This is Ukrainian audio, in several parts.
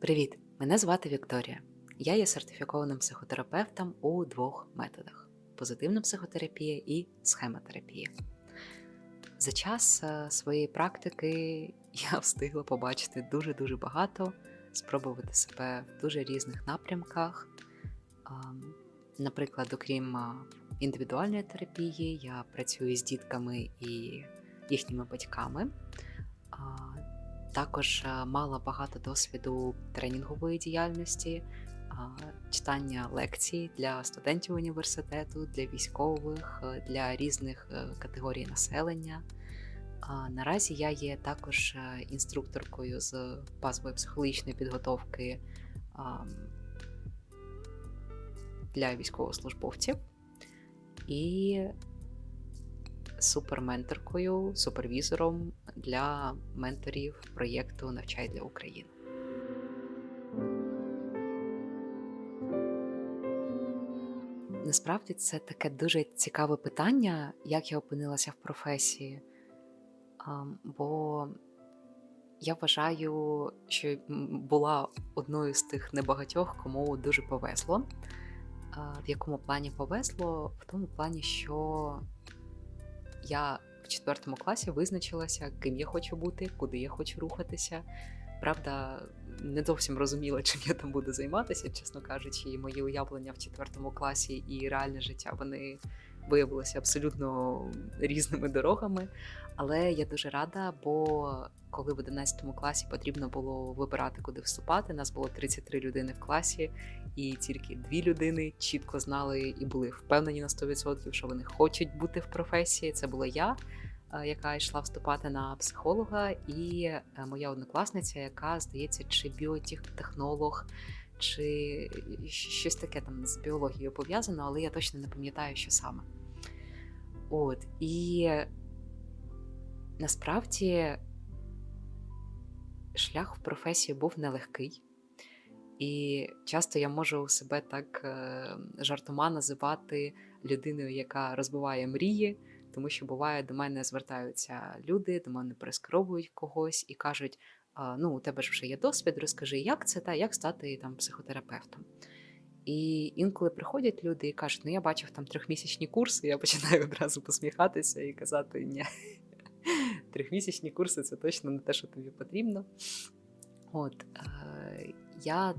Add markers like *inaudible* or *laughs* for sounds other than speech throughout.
Привіт! Мене звати Вікторія. Я є сертифікованим психотерапевтом у двох методах: позитивна психотерапія і схемотерапія. За час е, своєї практики *laughs* я встигла побачити дуже-дуже багато, спробувати себе в дуже різних напрямках. Наприклад, окрім індивідуальної терапії, я працюю з дітками і їхніми батьками. Також мала багато досвіду тренінгової діяльності, читання лекцій для студентів університету, для військових, е, для різних е, категорій населення. Наразі я є також е, інструкторкою з базової психологічної підготовки для військовослужбовців і суперменторкою, супервізором для менторів проєкту Навчай для України. Насправді це таке дуже цікаве питання, як я опинилася в професії. Бо я вважаю, що була одною з тих небагатьох, кому дуже повезло. В якому плані повезло? В тому плані, що я в четвертому класі визначилася, ким я хочу бути, куди я хочу рухатися. Правда, не зовсім розуміла, чим я там буду займатися, чесно кажучи, і мої уявлення в четвертому класі і реальне життя вони виявилися абсолютно різними дорогами. Але я дуже рада, бо коли в 11 класі потрібно було вибирати, куди вступати, нас було 33 людини в класі, і тільки дві людини чітко знали і були впевнені на 100%, що вони хочуть бути в професії. Це була я, е, яка йшла вступати на психолога, і е, моя однокласниця, яка здається, чи біотехнолог, чи щось таке там з біологією пов'язано, але я точно не пам'ятаю, що саме. От і насправді шлях в професію був нелегкий. І часто я можу себе так е, жартома називати людиною, яка розбиває мрії, тому що буває, до мене звертаються люди, до мене прискеровують когось і кажуть: «А, ну, у тебе ж вже є досвід, розкажи, як це та як стати там психотерапевтом. І інколи приходять люди і кажуть, ну я бачив там трьохмісячні курси, я *laughs* починаю одразу посміхатися і казати, ні, *laughs* трьохмісячні курси це точно не те, що тобі потрібно. От, е, я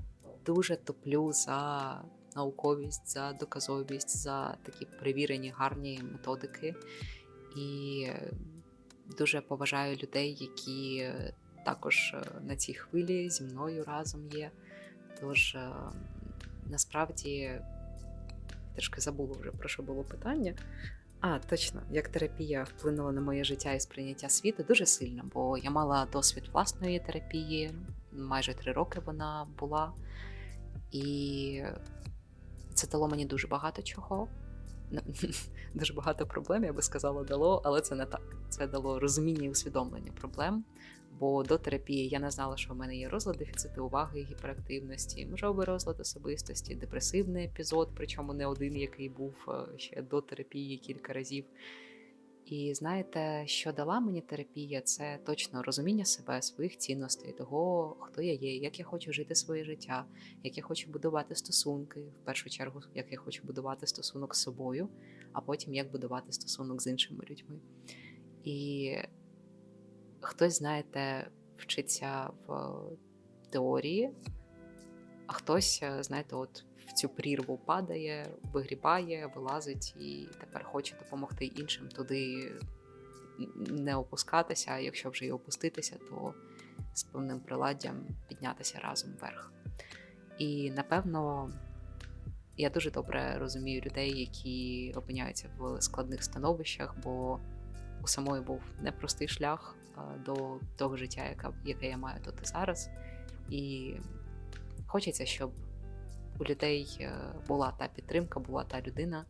дуже топлю за науковість, за доказовість, за такі перевірені гарні методики. І дуже поважаю людей, які також е, на цій хвилі зі мною разом є. Тож е, насправді трішки забула вже про що було питання. А, точно, як терапія вплинула на моє життя і сприйняття світу дуже сильно, бо я мала досвід власної терапії, майже три роки вона була, і це дало мені дуже багато чого. *laughs* Дуже багато проблем, я би сказала, дало, але це не так. Це дало розуміння і усвідомлення проблем. Бо до терапії я не знала, що в мене є розлад дефіциту уваги, гіперактивності, можливий розлад особистості, депресивний епізод, причому не один, який був е, ще до терапії кілька разів. І знаєте, що дала мені терапія, це точно розуміння себе, своїх цінностей, того, хто я є, як я хочу жити своє життя, як я хочу будувати стосунки, в першу чергу, як я хочу будувати стосунок з собою, а потім як будувати стосунок з іншими людьми. І хтось, знаєте, вчиться в теорії, а хтось, е, знаєте, от в цю прірву падає, вигрібає, вилазить і тепер хоче допомогти іншим туди не опускатися, а якщо вже й опуститися, то з певним приладдям піднятися разом вверх. І напевно. Я дуже добре розумію людей, які опиняються в складних становищах, бо у самої був непростий шлях до того життя, яке, яке я маю тут і зараз. І хочеться, щоб у людей е, була та підтримка, була та людина,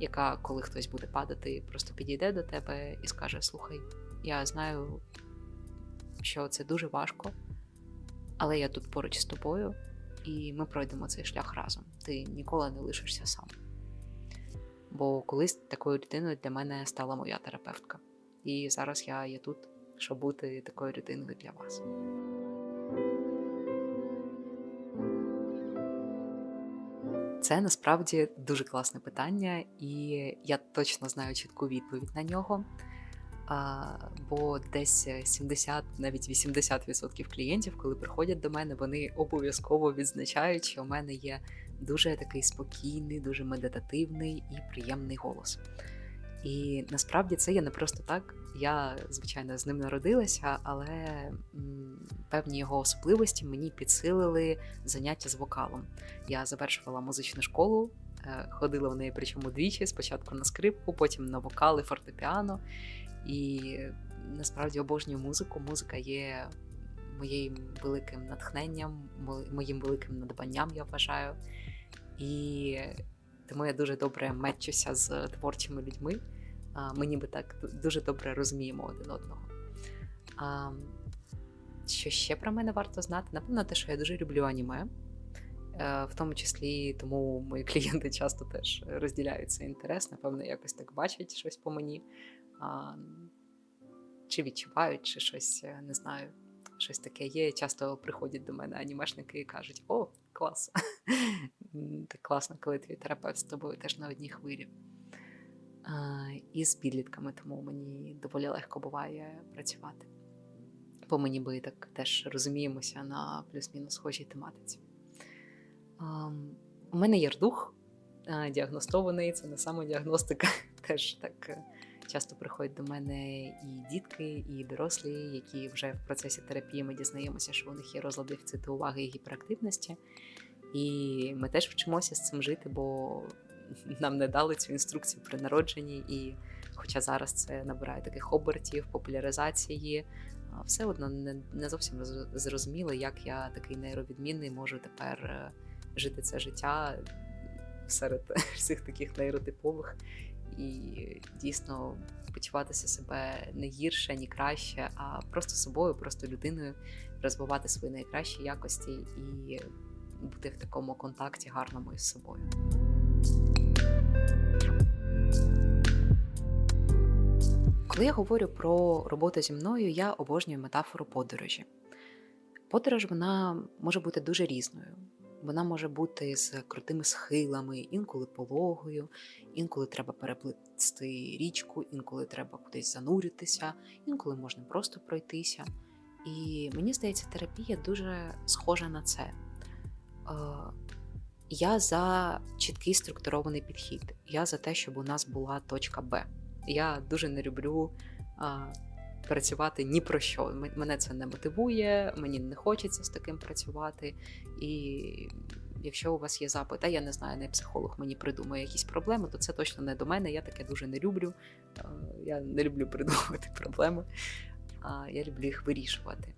яка, коли хтось буде падати, просто підійде до тебе і скаже: Слухай, я знаю, що це дуже важко, але я тут поруч з тобою, і ми пройдемо цей шлях разом. Ти ніколи не лишишся сам. Бо колись такою людиною для мене стала моя терапевтка. І зараз я є тут, щоб бути такою людиною для вас. Це насправді дуже класне питання, і я точно знаю чітку відповідь на нього. Бо десь 70, навіть 80% клієнтів, коли приходять до мене, вони обов'язково відзначають, що у мене є дуже такий спокійний, дуже медитативний і приємний голос. І насправді це є не просто так. Я, звичайно, з ним народилася, але певні його особливості мені підсилили заняття з вокалом. Я завершувала музичну школу, е, ходила в неї причому двічі: спочатку на скрипку, потім на вокал і фортепіано. І насправді обожнюю музику. Музика є моїм великим натхненням, моїм великим надбанням, я вважаю. І тому я дуже добре мечуся з творчими людьми. Ми ніби так дуже добре розуміємо один одного. А, Що ще про мене варто знати? Напевно, те, що я дуже люблю аніме, е, в тому числі тому мої *laughs* клієнти часто теж розділяють цей інтерес, напевно, якось так бачать щось по мені, а, чи відчувають, чи щось е, не знаю. Щось таке є. Часто приходять до мене анімешники і кажуть: О, клас! *laughs* Так класно, коли твій терапевт з тобою теж на одній хвилі і з підлітками, тому мені доволі легко буває працювати. Бо ми ніби так теж розуміємося на плюс-мінус схожій тематиці. У мене є рдух діагностований, це не самодіагностика. *laughs* Теж так е, часто приходять до мене і дітки, і дорослі, які вже в процесі терапії ми дізнаємося, що у них є розлад дефіциту уваги і гіперактивності. І ми теж вчимося з цим жити, бо нам не дали цю інструкцію при народженні, і хоча зараз це набирає таких обертів, популяризації, все одно не, не зовсім зрозуміло, як я такий нейровідмінний можу тепер е, жити це життя серед *laughs* всіх таких нейротипових і дійсно почуватися себе не гірше, ні краще, а просто собою, просто людиною, розвивати свої найкращі якості і бути в такому контакті гарному із собою. Коли я говорю про роботу зі мною, я обожнюю метафору подорожі. Подорож вона може бути дуже різною. Вона може бути з крутими схилами, інколи пологою, інколи треба переплисти річку, інколи треба кудись зануритися, інколи можна просто пройтися. І мені здається, терапія дуже схожа на це. Я за чіткий структурований підхід. Я за те, щоб у нас була точка Б. Я дуже не люблю а, працювати ні про що. Мене це не мотивує, мені не хочеться з таким працювати. І якщо у вас є запит, а я не знаю, не психолог мені придумає якісь проблеми, то це точно не до мене. Я таке дуже не люблю. Я не люблю придумувати *laughs* проблеми, а я люблю їх вирішувати.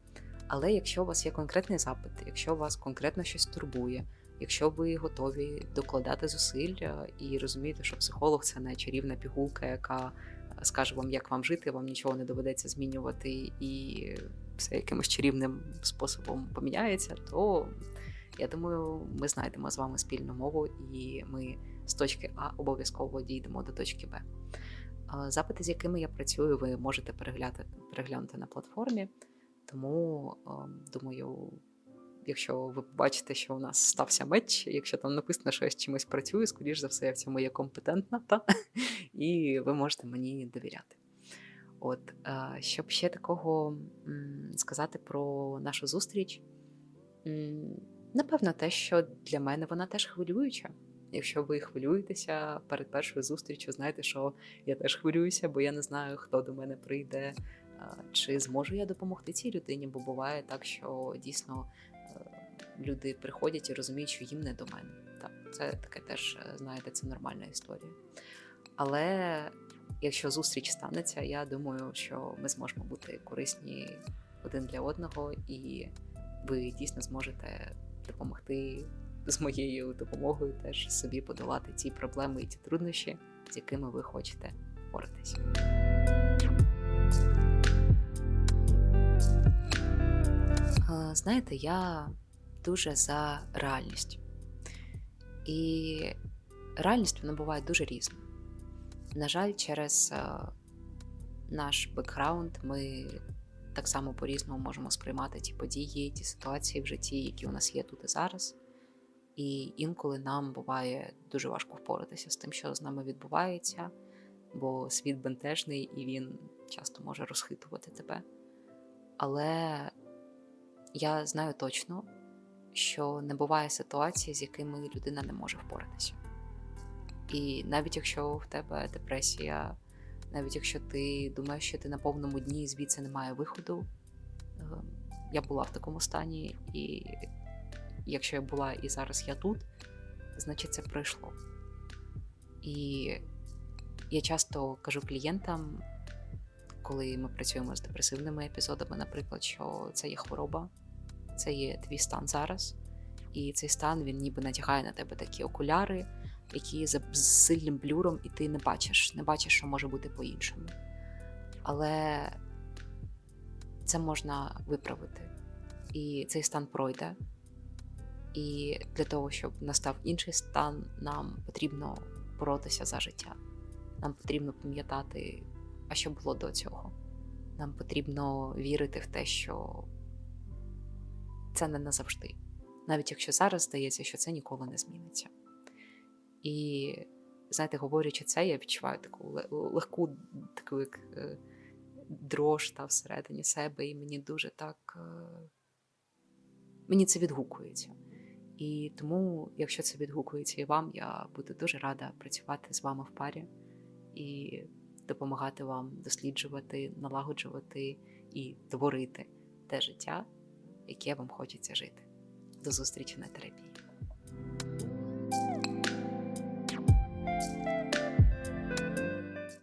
Але якщо у вас є конкретний запит, якщо вас конкретно щось турбує, Якщо ви готові докладати зусиль і розумієте, що психолог це не чарівна пігулка, яка е, скаже вам, як вам жити, вам нічого не доведеться змінювати, і все якимось чарівним способом поміняється, то я думаю, ми знайдемо з вами спільну мову, і ми з точки А обов'язково дійдемо до точки Б. Запити, з якими я працюю, ви можете переглянути, переглянути на платформі, тому ем, думаю якщо ви бачите, що у нас стався меч, якщо там написано, що я з чимось працюю, скоріш за все, я в цьому є компетентна, та? *laughs* і ви можете мені довіряти. От, щоб ще такого сказати про нашу зустріч, напевно, те, що для мене вона теж хвилююча. Якщо ви хвилюєтеся перед першою зустрічю, знаєте, що я теж хвилююся, бо я не знаю, хто до мене прийде, чи зможу я допомогти цій людині, бо буває так, що дійсно люди приходять і розуміють, що їм не до мене. Так, Це таке теж, е, знаєте, це нормальна історія. Але якщо зустріч станеться, я думаю, що ми зможемо бути корисні один для одного, і ви дійсно зможете допомогти з моєю допомогою теж собі подолати ті проблеми і ті труднощі, з якими ви хочете впоратися. Знаєте, я дуже за реальність. І реальність вона буває дуже різна. На жаль, через е, наш бекграунд ми так само по-різному можемо сприймати ті події, ті ситуації в житті, які у нас є тут і зараз. І інколи нам буває дуже важко впоратися з тим, що з нами відбувається, бо світ бентежний і він часто може розхитувати тебе. Але я знаю точно, що не буває ситуації, з якими людина не може впоратися. І навіть якщо в тебе депресія, навіть якщо ти думаєш, що ти на повному дні звідси немає виходу, е, я була в такому стані, і якщо я була і зараз я тут, значить це пройшло. І я часто кажу клієнтам, коли ми працюємо з депресивними епізодами, наприклад, що це є хвороба, це є твій стан зараз, і цей стан він ніби натягає на тебе такі окуляри, які з сильним блюром, і ти не бачиш, не бачиш, що може бути по-іншому. Але це можна виправити. І цей стан пройде. І для того, щоб настав інший стан, нам потрібно боротися за життя. Нам потрібно пам'ятати, а що було до цього. Нам потрібно вірити в те, що це не назавжди. Навіть якщо зараз здається, що це ніколи не зміниться. І знаєте, говорячи це, я відчуваю таку легку таку як е, дрож та всередині себе, і мені дуже так е, мені це відгукується. І тому, якщо це відгукується і вам, я буду дуже рада працювати з вами в парі і допомагати вам досліджувати, налагоджувати і творити те життя, яке вам хочеться жити. До зустрічі на терапії.